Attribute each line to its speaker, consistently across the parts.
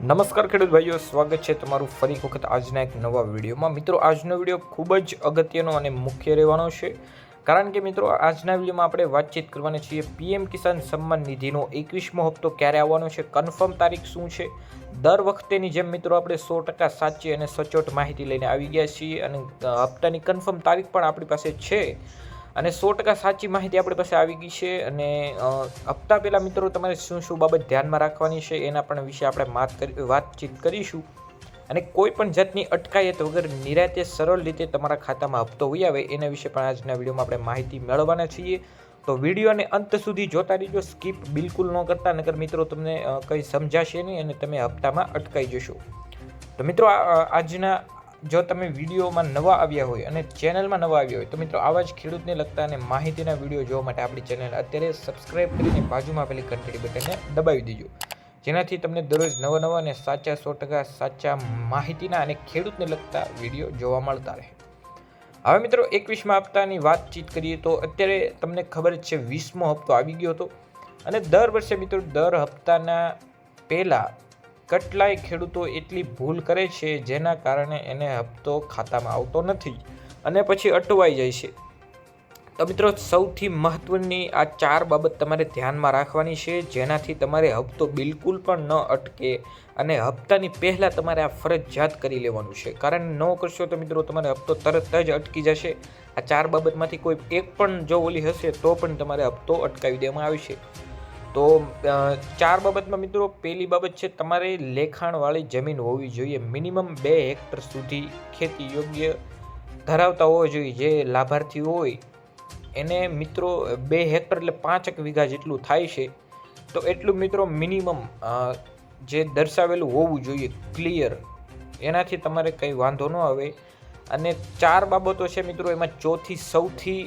Speaker 1: નમસ્કાર ખેડૂત ભાઈઓ, સ્વાગત છે તમારું ફરી વખત આજના એક નવા વિડીયોમાં. મિત્રો, આજનો વીડિયો ખૂબ જ અગત્યનો અને મુખ્ય રહેવાનો છે. કારણ કે મિત્રો, આજના વિડીયોમાં આપણે વાતચીત કરવાની છીએ પીએમ કિસાન સન્માન નિધિનો એકવીસમો હપ્તો ક્યારે આવવાનો છે, કન્ફર્મ તારીખ શું છે? દર વખતેની જેમ મિત્રો, આપણે સો ટકા સાચી અને સચોટ માહિતી લઈને આવી ગયા છીએ અને હપ્તાની કન્ફર્મ તારીખ પણ આપણી પાસે છે. અને સો ટકા સાચી માહિતી આપણી પાસે આવી ગઈ છે અને હપ્તા પહેલાં મિત્રો તમારે શું શું બાબત ધ્યાનમાં રાખવાની છે એના પણ વિશે આપણે વાત કરી, વાતચીત કરીશું. અને કોઈ પણ જાતની અટકાયત વગર નિરાતે સરળ રીતે તમારા ખાતામાં હપ્તો વહી આવે એના વિશે પણ આજના વિડીયોમાં આપણે માહિતી મેળવવાના છીએ. તો વિડીયોને અંત સુધી જોતા રહીજો, સ્કીપ બિલકુલ ન કરતા નગર મિત્રો તમને કંઈ સમજાશે નહીં અને તમે હપ્તામાં અટકાઈ જશો. તો મિત્રો આજના જો તમે વિડીયોમાં નવા આવ્યા હોય અને ચેનલમાં નવા આવ્યા હોય, તો મિત્રો આવા જ ખેડૂતને લગતા અને માહિતીના વીડિયો જોવા માટે આપણી ચેનલ અત્યારે સબસ્ક્રાઈબ કરીને બાજુમાં પેલી ઘંટડી બટનને દબાવી દેજો. જેનાથી તમને દરરોજ નવા નવા અને સાચા સો ટકા સાચા માહિતીના અને ખેડૂતને લગતા વીડિયો જોવા મળતા રહે. હવે મિત્રો એકવીસમાં હપ્તાની વાતચીત કરીએ તો અત્યારે તમને ખબર જ છે વીસમો હપ્તો આવી ગયો હતો. અને દર વર્ષે મિત્રો દર હપ્તાના પહેલાં કેટલાય ખેડૂતો એટલી ભૂલ કરે છે જેના કારણે એને હપ્તો ખાતામાં આવતો નથી અને પછી અટવાઈ જાય છે. તો મિત્રો, સૌથી મહત્ત્વની આ ચાર બાબત તમારે ધ્યાનમાં રાખવાની છે, જેનાથી તમારે હપ્તો બિલકુલ પણ ન અટકે અને હપ્તાની પહેલાં તમારે આ ફરજિયાત કરી લેવાનું છે. કારણ ન કરશો તો મિત્રો તમારે હપ્તો તરત જ અટકી જશે. આ ચાર બાબતમાંથી કોઈ એક પણ જો ઓલી હશે તો પણ તમારે હપ્તો અટકાવી દેવામાં આવશે તો ચાર બાબતમાં મિત્રો પહેલી બાબત છે તમારે લેખાણવાળી જમીન હોવી જોઈએ. મિનિમમ બે હેક્ટર સુધી ખેતી યોગ્ય ધરાવતા હોવો જોઈએ. જે લાભાર્થી હોય, એને મિત્રો, બે હેક્ટર એટલે પાંચક વીઘા જેટલું થાય છે. તો એટલું મિત્રો મિનિમમ જે દર્શાવેલું હોવું જોઈએ, ક્લિયર. એનાથી તમારે કંઈ વાંધો ન આવે. અને ચાર બાબતો છે મિત્રો, એમાં ચોથી સૌથી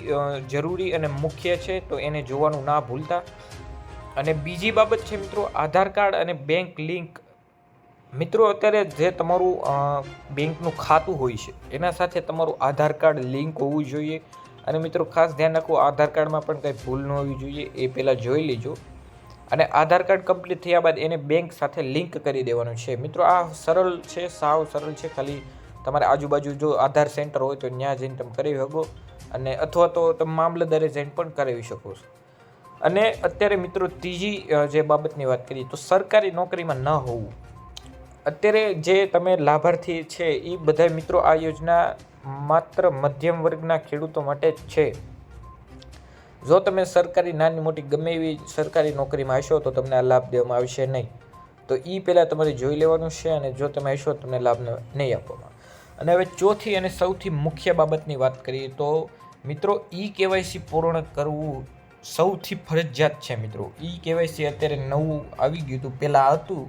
Speaker 1: જરૂરી અને મુખ્ય છે, તો એને જોવાનું ના ભૂલતા. અને બીજી બાબત છે મિત્રો, આધાર કાર્ડ અને બેંક લિંક. મિત્રો, અત્યારે જે તમારું બેંકનું ખાતું હોય છે, એના સાથે તમારું આધાર કાર્ડ લિંક હોવું જોઈએ. અને મિત્રો, ખાસ ધ્યાન રાખો, આધાર કાર્ડમાં પણ કંઈ ભૂલ ન હોવી જોઈએ, એ પહેલાં જોઈ લેજો. અને આધાર કાર્ડ કમ્પ્લીટ થયા બાદ એને બેંક સાથે લિંક કરી દેવાનું છે. મિત્રો, આ સરળ છે, સાવ સરળ છે. ખાલી તમારે આજુબાજુ જો આધાર સેન્ટર હોય તો ત્યાં જઈને તમે કરી શકો. અને અથવા તો તમે મામલતદારે જઈને પણ કરાવી શકો છો. અને અત્યારે મિત્રો ત્રીજી જે બાબતની વાત કરીએ તો સરકારી નોકરીમાં ન હોવું. અત્યારે જે તમે લાભાર્થી છે એ બધા મિત્રો આ યોજના માત્ર મધ્યમ વર્ગના ખેડૂતો માટે જ છે. જો તમે સરકારી નાની મોટી ગમે એવી સરકારી નોકરીમાં હશો, તો તમને આ લાભ દેવામાં આવશે નહીં. તો એ પહેલાં તમારે જોઈ લેવાનું છે અને જો તમે હશો તમને લાભ નહીં આપવામાં અને હવે ચોથી અને સૌથી મુખ્ય બાબતની વાત કરીએ તો મિત્રો ઈ કેવાયસી પૂર્ણ કરવું સૌથી ફરજિયાત છે મિત્રો. ઈ કેવાયસી અત્યારે નવું આવી ગયું હતું પહેલાં હતું,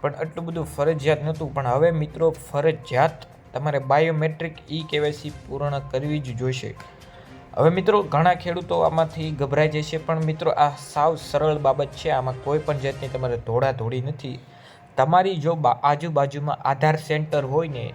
Speaker 1: પણ આટલું બધું ફરજિયાત નહોતું. પણ હવે મિત્રો ફરજિયાત તમારે બાયોમેટ્રિક ઈ કેવાયસી પૂર્ણ કરવી જ જોઈશે. હવે મિત્રો ઘણા ખેડૂતો આમાંથી ગભરાઈ જશે, પણ મિત્રો આ સાવ સરળ બાબત છે. આમાં કોઈ પણ જાતની તમારે ધોળાધોળી નથી. તમારી જો આજુબાજુમાં આધાર સેન્ટર હોય ને,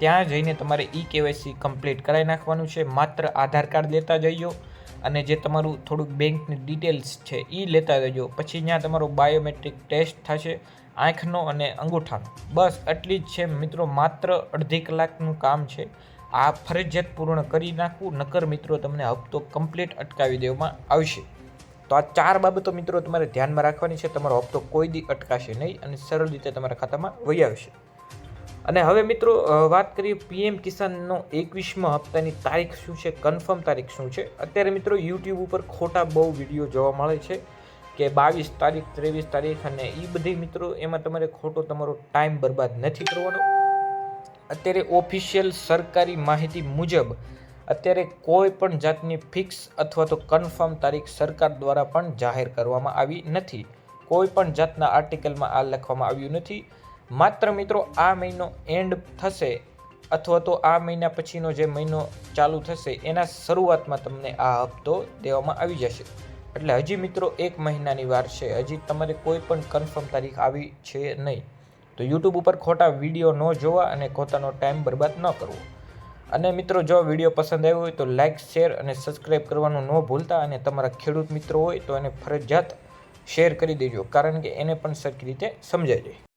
Speaker 1: ત્યાં જઈને તમારે ઈ કેવાયસી કમ્પ્લીટ કરાવી નાખવાનું છે. માત્ર આધાર કાર્ડ લેતા જઈજો અને જે તમારું થોડુંક બેંકની ડિટેલ્સ છે એ લેતા જજો પછી ત્યાં તમારો બાયોમેટ્રિક ટેસ્ટ થશે, આંખનો અને અંગૂઠાનો. બસ આટલી જ છે મિત્રો, માત્ર અડધી કલાકનું કામ છે. આ ફરજિયાત પૂર્ણ કરી નાખવું, નકર મિત્રો તમને હપ્તો કમ્પ્લીટ અટકાવી દેવામાં આવશે. તો આ ચાર બાબતો મિત્રો તમારે ધ્યાનમાં રાખવાની છે, તમારો હપ્તો કોઈ દી અટકાશે નહીં અને સરળ રીતે તમારા ખાતામાં વહી આવશે. અને હવે મિત્રો વાત કરીએ પીએમ કિસાનનો એકવીસમાં હપ્તાની તારીખ શું છે? કન્ફર્મ તારીખ શું છે? અત્યારે મિત્રો, યુટ્યુબ ઉપર ખોટા બહુ વીડિયો જોવા મળે છે કે બાવીસ તારીખ, ત્રેવીસ તારીખ અને એ બધી મિત્રો, એમાં તમારે ખોટો તમારો ટાઈમ બરબાદ નથી કરવાનો. અત્યારે ઓફિશિયલ સરકારી માહિતી મુજબ, અત્યારે કોઈ પણ જાતની ફિક્સ અથવા તો કન્ફર્મ તારીખ સરકાર દ્વારા પણ જાહેર કરવામાં આવી નથી. કોઈ પણ જાતના આર્ટિકલમાં આ લખવામાં આવ્યું નથી. માત્ર મિત્રો, આ મહિનો એન્ડ થશે અથવા તો આ મહિના પછીનો જે મહિનો ચાલુ થશે, એના શરૂઆતમાં તમને આ હપ્તો દેવામાં આવી જશે. એટલે હજી મિત્રો, એક મહિનાની વાર છે. હજી તમારે કોઈ પણ કન્ફર્મ તારીખ આવી છે નહીં. તો યુટ્યુબ ઉપર ખોટા વીડિયો ન જોવા અને ખોટાનો ટાઈમ બરબાદ ન કરવો. અને મિત્રો, જો વીડિયો પસંદ આવ્યો હોય તો લાઇક શેર અને સબસ્ક્રાઈબ કરવાનું ન ભૂલતા અને તમારા ખેડૂત મિત્રો હોય તો એને ફરજિયાત શેર કરી દેજો. કારણ કે એને પણ સરખી રીતે સમજાઈ જાય.